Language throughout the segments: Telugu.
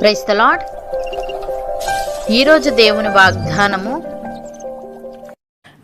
ప్రైస్ ద లాడ్ ఈరోజు దేవుని వాగ్దానము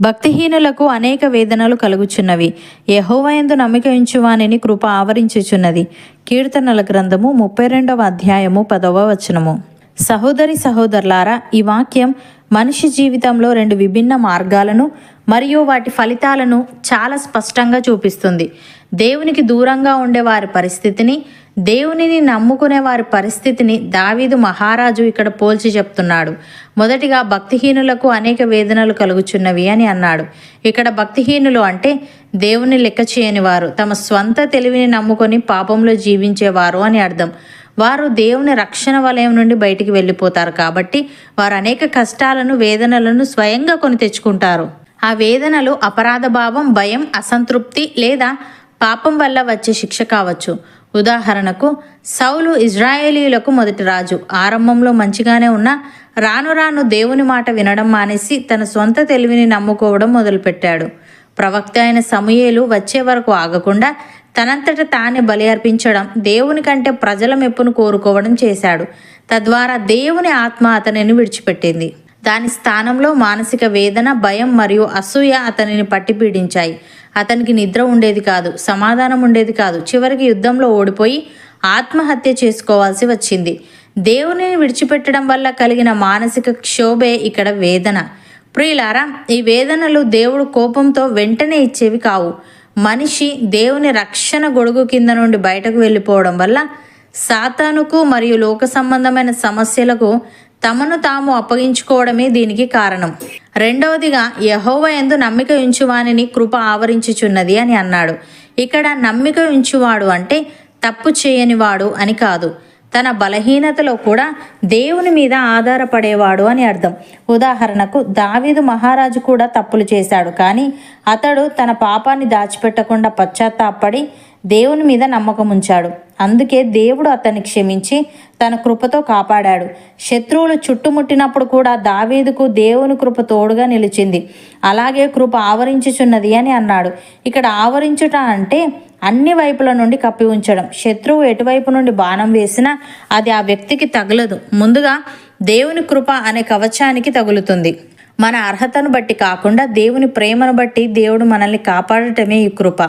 భక్తిహీనులకు అనేక వేదనలు కలుగుచున్నవి. యహోవయందు నమ్మిక ఉంచువానిని కృప ఆవరించుచున్నది. కీర్తనల గ్రంథము ముప్పై రెండవ అధ్యాయము పదవ వచనము. సహోదరి సహోదరులారా ఈ వాక్యం మనిషి జీవితంలో రెండు విభిన్న మార్గాలను మరియు వాటి ఫలితాలను చాలా స్పష్టంగా చూపిస్తుంది. దేవునికి దూరంగా ఉండే వారి పరిస్థితిని దేవునిని నమ్ముకునే వారి పరిస్థితిని దావీదు మహారాజు ఇక్కడ పోల్చి చెప్తున్నాడు. మొదటిగా భక్తిహీనులకు అనేక వేదనలు కలుగుచున్నవి అని అన్నాడు. ఇక్కడ భక్తిహీనులు అంటే దేవుని లెక్క చేయని వారు తమ స్వంత తెలివిని నమ్ముకొని పాపంలో జీవించేవారు అని అర్థం. వారు దేవుని రక్షణ వలయం నుండి బయటికి వెళ్ళిపోతారు కాబట్టి వారు అనేక కష్టాలను వేదనలను స్వయంగా కొని తెచ్చుకుంటారు. ఆ వేదనలు అపరాధ భావం భయం అసంతృప్తి లేదా పాపం వల్ల వచ్చే శిక్ష కావచ్చు. ఉదాహరణకు సౌలు ఇజ్రాయేలీలకు మొదటి రాజు. ఆరంభంలో మంచిగానే ఉన్న రాను రాను దేవుని మాట వినడం మానేసి తన సొంత తెలివిని నమ్ముకోవడం మొదలుపెట్టాడు. ప్రవక్త అయిన సమూయేలు వచ్చే వరకు ఆగకుండా తనంతట తానే బలి అర్పించడం దేవుని కంటే ప్రజల మెప్పును కోరుకోవడం చేశాడు. తద్వారా దేవుని ఆత్మ అతనిని విడిచిపెట్టింది. దాని స్థానంలో మానసిక వేదన భయం మరియు అసూయ అతనిని పట్టి పీడించాయి. అతనికి నిద్ర ఉండేది కాదు సమాధానం ఉండేది కాదు. చివరికి యుద్ధంలో ఓడిపోయి ఆత్మహత్య చేసుకోవాల్సి వచ్చింది. దేవుని విడిచిపెట్టడం వల్ల కలిగిన మానసిక క్షోభే ఇక్కడ వేదన. ప్రియులారా ఈ వేదనలు దేవుడు కోపంతో వెంటనే ఇచ్చేవి కావు. మనిషి దేవుని రక్షణ గొడుగు కింద నుండి బయటకు వెళ్ళిపోవడం వల్ల సాతానుకు మరియు లోక సంబంధమైన సమస్యలకు తమను తాము అప్పగించుకోవడమే దీనికి కారణం. రెండవదిగా యహోవ ఎందు నమ్మిక ఉంచువానిని కృప ఆవరించుచున్నది అని అన్నాడు. ఇక్కడ నమ్మిక ఉంచువాడు అంటే తప్పు చేయనివాడు అని కాదు. తన బలహీనతలో కూడా దేవుని మీద ఆధారపడేవాడు అని అర్థం. ఉదాహరణకు దావీదు మహారాజు కూడా తప్పులు చేశాడు. కానీ అతడు తన పాపాన్ని దాచిపెట్టకుండా పశ్చాత్తాపడి దేవుని మీద నమ్మకం ఉంచాడు అందుకే దేవుడు అతన్ని క్షమించి తన కృపతో కాపాడాడు. శత్రువులు చుట్టుముట్టినప్పుడు కూడా దావీదుకు దేవుని కృప తోడుగా నిలిచింది. అలాగే కృప ఆవరించుచున్నది అని అన్నాడు. ఇక్కడ ఆవరించుట అంటే అన్ని వైపుల నుండి కప్పి ఉంచడం. శత్రువు ఎటువైపు నుండి బాణం వేసినా అది ఆ వ్యక్తికి తగలదు. ముందుగా దేవుని కృప అనే కవచానికి తగులుతుంది. మన అర్హతను బట్టి కాకుండా దేవుని ప్రేమను బట్టి దేవుడు మనల్ని కాపాడటమే ఈ కృప.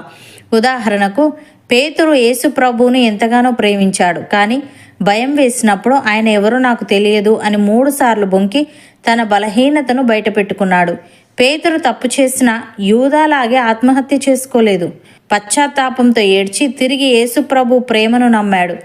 ఉదాహరణకు పేతురు యేసు ప్రభువును ఎంతగానో ప్రేమించాడు కానీ భయం వేసినప్పుడు ఆయన ఎవరో నాకు తెలియదు అని మూడుసార్లు బొంకి తన బలహీనతను బయటపెట్టుకున్నాడు. పేతురు తప్పు చేసిన యూదాలాగే ఆత్మహత్య చేసుకోలేదు. పశ్చాత్తాపంతో ఏడ్చి తిరిగి యేసుప్రభు ప్రేమను నమ్మాడు.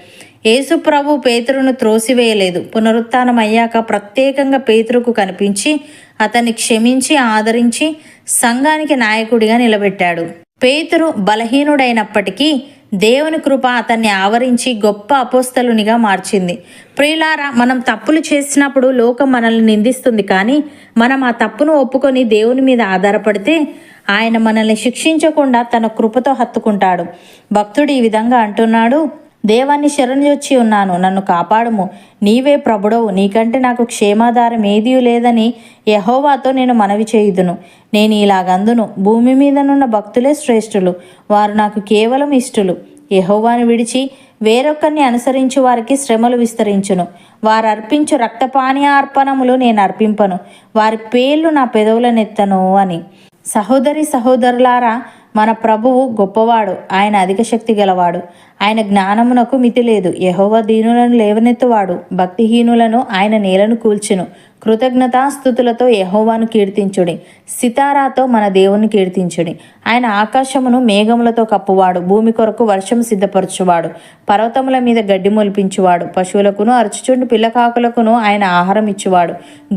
యేసుప్రభు పేతురును త్రోసివేయలేదు. పునరుత్నం అయ్యాక ప్రత్యేకంగా పేతురుకు కనిపించి అతన్ని క్షమించి ఆదరించి సంఘానికి నాయకుడిగా నిలబెట్టాడు. పేతురు బలహీనుడైనప్పటికీ దేవుని కృప అతన్ని ఆవరించి గొప్ప అపోస్తలునిగా మార్చింది. ప్రియులారా మనం తప్పులు చేసినప్పుడు లోకం మనల్ని నిందిస్తుంది కానీ మనం ఆ తప్పును ఒప్పుకొని దేవుని మీద ఆధారపడితే ఆయన మనల్ని శిక్షించకుండా తన కృపతో హత్తుకుంటాడు. భక్తుడు ఈ విధంగా అంటున్నాడు దేవాన్ని శరణ్యొచ్చి ఉన్నాను నన్ను కాపాడుము. నీవే ప్రభుడవు. నీకంటే నాకు క్షేమాధారం ఏదీ లేదని యహోవాతో నేను మనవి చేయుదును. నేను ఇలాగందును. భూమి మీదనున్న భక్తులే శ్రేష్ఠులు. వారు నాకు కేవలం ఇష్టలు. యహోవాను విడిచి వేరొకరిని అనుసరించు వారికి శ్రమలు విస్తరించును. వారు అర్పించు రక్తపానీయ అర్పణములు నేను అర్పింపను. వారి పేర్లు నా పెదవులనెత్తను అని. సహోదరి సహోదరులారా మన ప్రభువు గొప్పవాడు ఆయన అధిక శక్తి గలవాడు. ఆయన జ్ఞానమునకు మితి లేదు యహోవ దీనులను లేవనెత్తువాడు. భక్తిహీనులను ఆయన నేలను కూల్చును. కృతజ్ఞతాస్థుతులతో యహోవాను కీర్తించుడి. సితారాతో మన దేవుని కీర్తించుడి. ఆయన ఆకాశమును మేఘములతో కప్పువాడు. భూమి కొరకు వర్షం సిద్ధపరచువాడు. పర్వతముల మీద గడ్డి మొలిపించువాడు. పశువులకును అరచుచుండు పిల్లకాకులకును ఆయన ఆహారం ఇచ్చువాడు.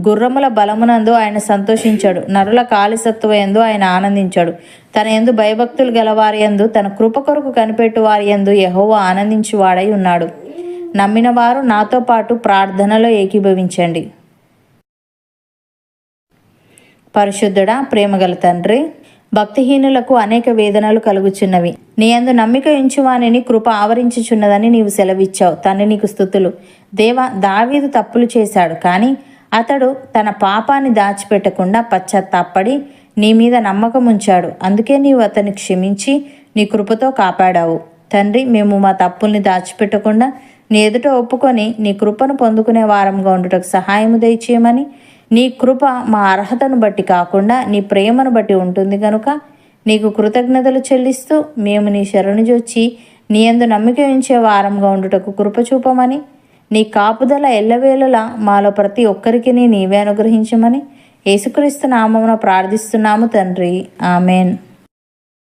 గుర్రముల బలమునందు ఆయన సంతోషించాడు. నరుల కాలిసత్వ ఎందు ఆయన ఆనందించాడు. తన ఎందు భయభక్తులు గలవారి ఎందు తన కృప కొరకు కనిపెట్టు వారి ఎందు యహోవ ఆనందించువాడై ఉన్నాడు. నమ్మిన వారు నాతో పాటు ప్రార్థనలో ఏకీభవించండి. పరిశుద్ధుడా ప్రేమగల తండ్రి భక్తిహీనులకు అనేక వేదనలు కలుగుచున్నవి. నీ అందు నమ్మిక ఉంచువానిని కృప ఆవరించుచున్నదని నీవు సెలవిచ్చావు. తండ్రి నీకు స్థుతులు దేవ దావీదు తప్పులు చేశాడు. కానీ అతడు తన పాపాన్ని దాచిపెట్టకుండా పశ్చాత్తాపడి నీ మీద నమ్మకం ఉంచాడు. అందుకే నీవు అతన్ని క్షమించి నీ కృపతో కాపాడావు. తండ్రి మేము మా తప్పుల్ని దాచిపెట్టకుండా నీ ఎదుట ఒప్పుకొని నీ కృపను పొందుకునే వారంగా ఉండుటకు సహాయము దయచేయమని నీ కృప మా అర్హతను బట్టి కాకుండా నీ ప్రేమను బట్టి ఉంటుంది కనుక నీకు కృతజ్ఞతలు చెల్లిస్తూ మేము నీ శరణు జొచ్చి నీ అందు నమ్మిక ఉంచే వారంగా ఉండుటకు కృప చూపమని నీ కాపుదల ఎల్లవేళలా మాలో ప్రతి ఒక్కరికి నీవే అనుగ్రహించమని యేసుక్రీస్తు నామమున ప్రార్థిస్తున్నాము తండ్రి. ఆమెన్.